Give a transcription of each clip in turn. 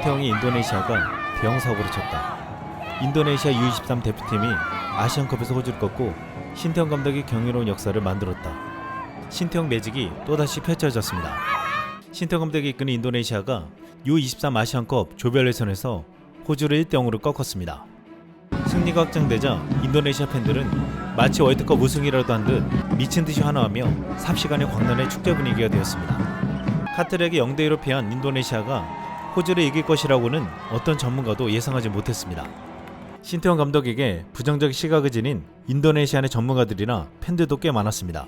신태영이 인도네시아가 대형 사고를 쳤다. 인도네시아 U23 대표팀이 아시안컵에서 호주를 꺾고 신태영 감독이 경이로운 역사를 만들었다. 신태영 매직이 또다시 펼쳐졌습니다. 신태영 감독이 이끄는 인도네시아가 U23 아시안컵 조별 예선에서 호주를 1대0으로 꺾었습니다. 승리가 확정되자 인도네시아 팬들은 마치 월드컵 우승이라도 한 듯 미친 듯이 환호하며 삽시간의 광란의 축제 분위기가 되었습니다. 카트렉에 0대 1로 패한 인도네시아가 호주를 이길 것이라고는 어떤 전문가도 예상하지 못했습니다. 신태원 감독에게 부정적 시각을 지닌 인도네시아 내 전문가들이나 팬들도 꽤 많았습니다.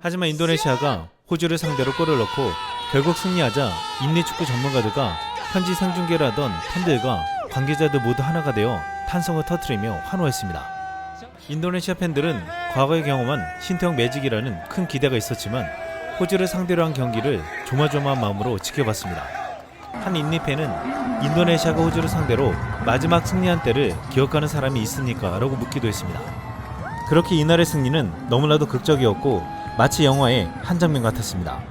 하지만 인도네시아가 호주를 상대로 골을 넣고 결국 승리하자 인내 축구 전문가들과 현지 생중계를 하던 팬들과 관계자들 모두 하나가 되어 탄성을 터뜨리며 환호했습니다. 인도네시아 팬들은 과거에 경험한 신태영 매직이라는 큰 기대가 있었지만 호주를 상대로 한 경기를 조마조마한 마음으로 지켜봤습니다. 한 인니팬은 인도네시아가 호주를 상대로 마지막 승리한 때를 기억하는 사람이 있습니까? 라고 묻기도 했습니다. 그렇게 이날의 승리는 너무나도 극적이었고 마치 영화의 한 장면 같았습니다.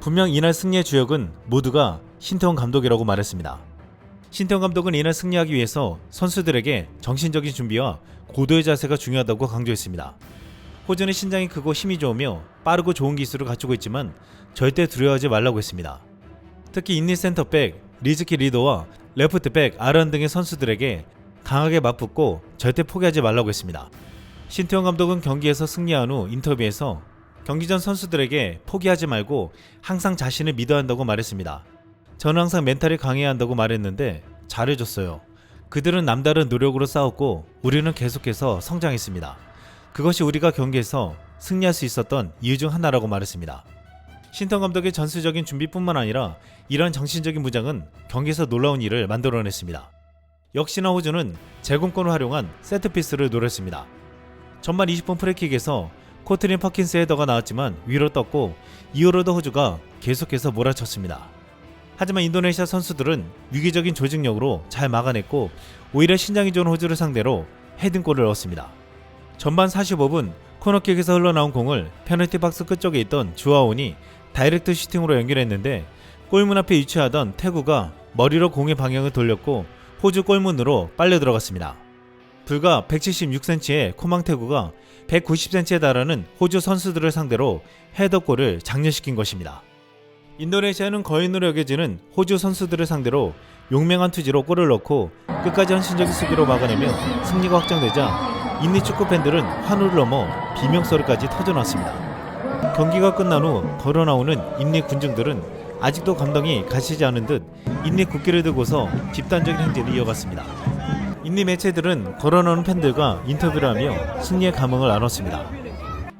분명 이날 승리의 주역은 모두가 신태원 감독이라고 말했습니다. 신태원 감독은 이날 승리하기 위해서 선수들에게 정신적인 준비와 고도의 자세가 중요하다고 강조했습니다. 호주는 신장이 크고 힘이 좋으며 빠르고 좋은 기술을 갖추고 있지만 절대 두려워하지 말라고 했습니다. 특히 인니 센터백 리즈키 리더와 레프트백 아란 등의 선수들에게 강하게 맞붙고 절대 포기하지 말라고 했습니다. 신태용 감독은 경기에서 승리한 후 인터뷰에서 경기 전 선수들에게 포기하지 말고 항상 자신을 믿어야 한다고 말했습니다. 저는 항상 멘탈이 강해야 한다고 말했는데 잘해줬어요. 그들은 남다른 노력으로 싸웠고 우리는 계속해서 성장했습니다. 그것이 우리가 경기에서 승리할 수 있었던 이유 중 하나라고 말했습니다. 신턴 감독의 전술적인 준비뿐만 아니라 이러한 정신적인 무장은 경기에서 놀라운 일을 만들어냈습니다. 역시나 호주는 제공권을 활용한 세트피스를 노렸습니다. 전반 20분 프리킥에서 코트린 퍼킨스 헤더가 나왔지만 위로 떴고 이후로도 호주가 계속해서 몰아쳤습니다. 하지만 인도네시아 선수들은 위기적인 조직력으로 잘 막아냈고 오히려 신장이 좋은 호주를 상대로 헤딩골을 넣었습니다. 전반 45분 코너킥에서 흘러나온 공을 페널티 박스 끝쪽에 있던 주아온이 다이렉트 슈팅으로 연결했는데 골문 앞에 위치하던 태구가 머리로 공의 방향을 돌렸고 호주 골문으로 빨려 들어갔습니다. 불과 176cm의 코망태구가 190cm에 달하는 호주 선수들을 상대로 헤더골을 장려시킨 것입니다. 인도네시아는 거인으로 여겨지는 호주 선수들을 상대로 용맹한 투지로 골을 넣고 끝까지 헌신적인 수비로 막아내며 승리가 확정되자 인니 축구 팬들은 환호를 넘어 비명소리까지 터져나왔습니다. 경기가 끝난 후 걸어 나오는 인니 군중들은 아직도 감동이 가시지 않은 듯 인니 국기를 들고서 집단적인 행진을 이어갔습니다. 인니 매체들은 걸어 나오는 팬들과 인터뷰를 하며 승리의 감흥을 나눴습니다.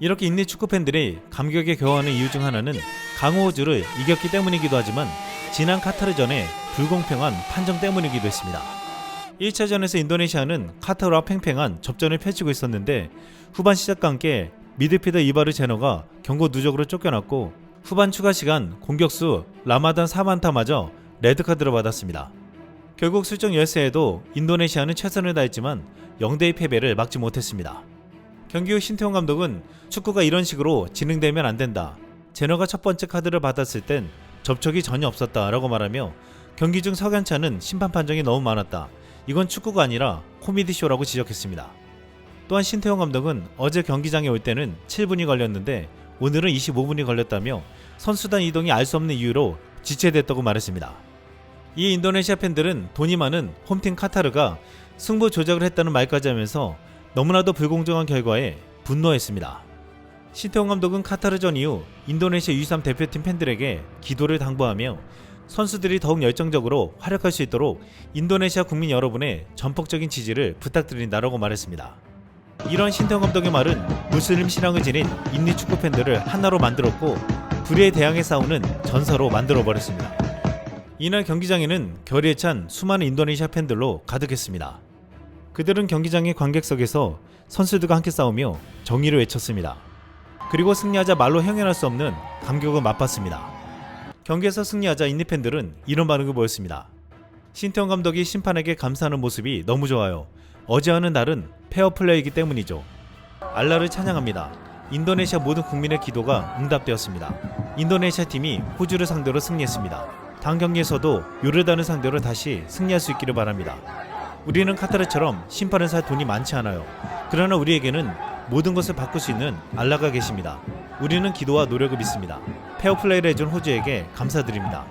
이렇게 인니 축구 팬들이 감격에 겨워하는 이유 중 하나는 강호 호주를 이겼기 때문이기도 하지만 지난 카타르전의 불공평한 판정 때문이기도 했습니다. 1차전에서 인도네시아는 카타르와 팽팽한 접전을 펼치고 있었는데 후반 시작과 함께 미드필더 이바르 제너가 경고 누적으로 쫓겨났고 후반 추가 시간 공격수 라마단 사만타마저 레드카드를 받았습니다. 결국 술정 열세에도 인도네시아는 최선을 다했지만 0대2 패배를 막지 못했습니다. 경기 후 신태용 감독은 축구가 이런 식으로 진행되면 안 된다. 제너가 첫 번째 카드를 받았을 땐 접촉이 전혀 없었다 라고 말하며 경기 중 석연찮은 심판 판정이 너무 많았다. 이건 축구가 아니라 코미디 쇼라고 지적했습니다. 또한 신태용 감독은 어제 경기장에 올 때는 7분이 걸렸는데 오늘은 25분이 걸렸다며 선수단 이동이 알 수 없는 이유로 지체됐다고 말했습니다. 이 인도네시아 팬들은 돈이 많은 홈팀 카타르가 승부 조작을 했다는 말까지 하면서 너무나도 불공정한 결과에 분노했습니다. 신태용 감독은 카타르전 이후 인도네시아 U23 대표팀 팬들에게 기도를 당부하며 선수들이 더욱 열정적으로 활약할 수 있도록 인도네시아 국민 여러분의 전폭적인 지지를 부탁드린다라고 말했습니다. 이런 신태용 감독의 말은 무슬림 신앙을 지닌 인리 축구 팬들을 하나로 만들었고 불의에 대항해 싸우는 전사로 만들어 버렸습니다. 이날 경기장에는 결의에 찬 수많은 인도네시아 팬들로 가득했습니다. 그들은 경기장의 관객석에서 선수들과 함께 싸우며 정의를 외쳤습니다. 그리고 승리하자 말로 형연할 수 없는 감격을 맛봤습니다. 경기에서 승리하자 인디 팬들은 이런 반응을 보였습니다. 신태영 감독이 심판에게 감사하는 모습이 너무 좋아요. 어제와는 다른 페어플레이이기 때문이죠. 알라를 찬양합니다. 인도네시아 모든 국민의 기도가 응답되었습니다. 인도네시아 팀이 호주를 상대로 승리했습니다. 다음 경기에서도 요르단을 상대로 다시 승리할 수 있기를 바랍니다. 우리는 카타르처럼 심판을 살 돈이 많지 않아요. 그러나 우리에게는 모든 것을 바꿀 수 있는 알라가 계십니다. 우리는 기도와 노력을 믿습니다. 페어플레이를 해준 호주에게 감사드립니다.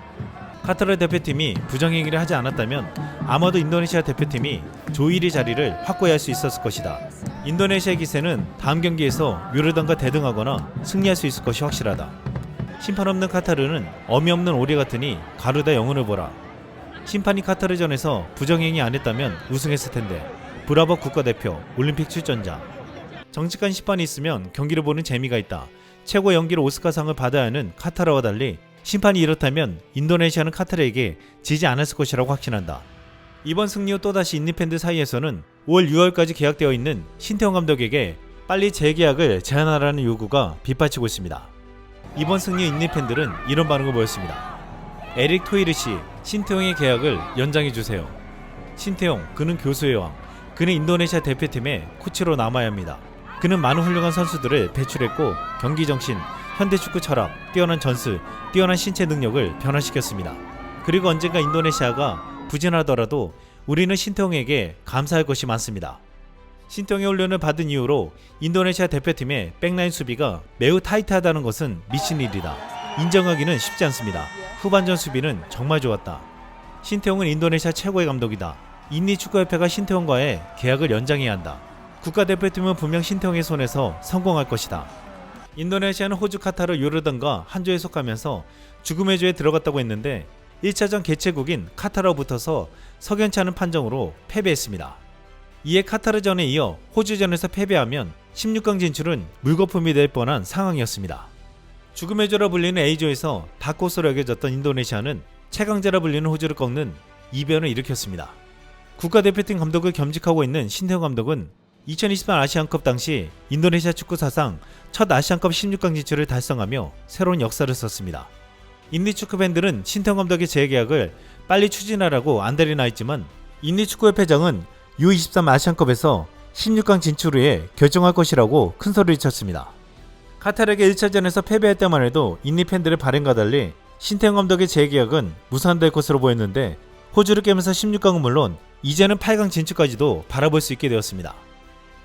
카타르 대표팀이 부정행위를 하지 않았다면 아마도 인도네시아 대표팀이 조1위 자리를 확보할 수 있었을 것이다. 인도네시아 기세는 다음 경기에서 요르단과 대등하거나 승리할 수 있을 것이 확실하다. 심판 없는 카타르는 어미 없는 오리 같으니 가르다 영혼을 보라. 심판이 카타르전에서 부정행위 안 했다면 우승했을 텐데. 브라보 국가대표 올림픽 출전자. 정직한 심판이 있으면 경기를 보는 재미가 있다. 최고 연기로 오스카상을 받아야 하는 카타르와 달리 심판이 이렇다면 인도네시아는 카타르에게 지지 않았을 것이라고 확신한다. 이번 승리 후 또다시 인디팬들 사이에서는 5월 6월까지 계약되어 있는 신태용 감독에게 빨리 재계약을 제한하라는 요구가 빗받치고 있습니다. 이번 승리에 인디팬들은 이런 반응을 보였습니다. 에릭 토이르 씨, 신태용의 계약을 연장해 주세요. 신태용, 그는 교수의 왕. 그는 인도네시아 대표팀의 코치로 남아야 합니다. 그는 많은 훌륭한 선수들을 배출했고 경기 정신, 현대 축구 철학, 뛰어난 전술, 뛰어난 신체 능력을 변화시켰습니다. 그리고 언젠가 인도네시아가 부진하더라도 우리는 신태용에게 감사할 것이 많습니다. 신태용의 훈련을 받은 이후로 인도네시아 대표팀의 백라인 수비가 매우 타이트하다는 것은 미친 일이다. 인정하기는 쉽지 않습니다. 후반전 수비는 정말 좋았다. 신태용은 인도네시아 최고의 감독이다. 인리 축구협회가 신태용과의 계약을 연장해야 한다. 국가대표팀은 분명 신태용의 손에서 성공할 것이다. 인도네시아는 호주, 카타르, 요르단과 한 조에 속하면서 죽음의 조에 들어갔다고 했는데 1차전 개최국인 카타르와 붙어서 석연치 않은 판정으로 패배했습니다. 이에 카타르전에 이어 호주전에서 패배하면 16강 진출은 물거품이 될 뻔한 상황이었습니다. 죽음의 조라 불리는 A조에서 다코스로 여겨졌던 인도네시아는 최강자라 불리는 호주를 꺾는 이변을 일으켰습니다. 국가대표팀 감독을 겸직하고 있는 신태용 감독은 2023 아시안컵 당시 인도네시아 축구 사상 첫 아시안컵 16강 진출을 달성하며 새로운 역사를 썼습니다. 인디 축구 팬들은 신태용 감독의 재계약을 빨리 추진하라고 안달이 했지만 인디 축구협회장은 U23 아시안컵에서 16강 진출 후에 결정할 것이라고 큰 소리를 쳤습니다. 카타르에게 1차전에서 패배할 때만 해도 인디 팬들의 발행과 달리 신태용 감독의 재계약은 무산될 것으로 보였는데 호주를 깨면서 16강은 물론 이제는 8강 진출까지도 바라볼 수 있게 되었습니다.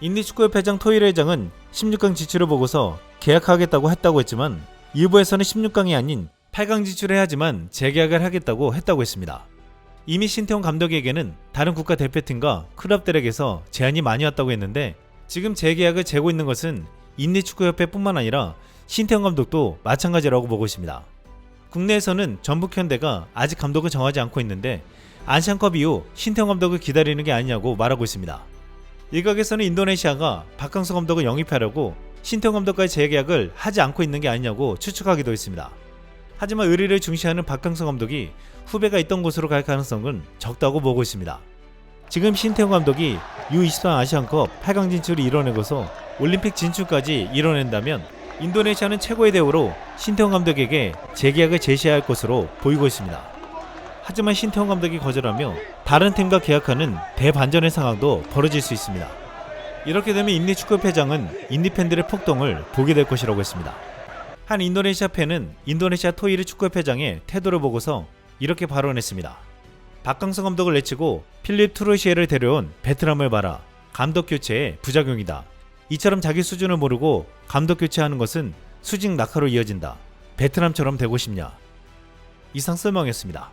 인디 축구협회장 토이레 회장은 16강 진출을 보고서 계약하겠다고 했다고 했지만 일부에서는 16강이 아닌 8강 진출해야지만 재계약을 하겠다고 했다고 했습니다. 이미 신태용 감독에게는 다른 국가 대표팀과 클럽들에게서 제안이 많이 왔다고 했는데 지금 재계약을 재고 있는 것은 인디 축구협회뿐만 아니라 신태용 감독도 마찬가지라고 보고 있습니다. 국내에서는 전북 현대가 아직 감독을 정하지 않고 있는데 아시안컵 이후 신태용 감독을 기다리는 게 아니냐고 말하고 있습니다. 일각에서는 인도네시아가 박강서 감독을 영입하려고 신태용 감독과의 재계약을 하지 않고 있는 게 아니냐고 추측하기도 했습니다. 하지만 의리를 중시하는 박강서 감독이 후배가 있던 곳으로 갈 가능성은 적다고 보고 있습니다. 지금 신태용 감독이 U23 아시안컵 8강 진출을 이뤄내고서 올림픽 진출까지 이뤄낸다면 인도네시아는 최고의 대우로 신태용 감독에게 재계약을 제시할 것으로 보이고 있습니다. 하지만 신태용 감독이 거절하며 다른 팀과 계약하는 대반전의 상황도 벌어질 수 있습니다. 이렇게 되면 인디 축구협회장은 인디 팬들의 폭동을 보게 될 것이라고 했습니다. 한 인도네시아 팬은 인도네시아 토이르 축구협회장의 태도를 보고서 이렇게 발언했습니다. 박강성 감독을 내치고 필립 투르시에를 데려온 베트남을 봐라. 감독 교체의 부작용이다. 이처럼 자기 수준을 모르고 감독 교체하는 것은 수직 낙하로 이어진다. 베트남처럼 되고 싶냐? 이상 쓸멍이었습니다.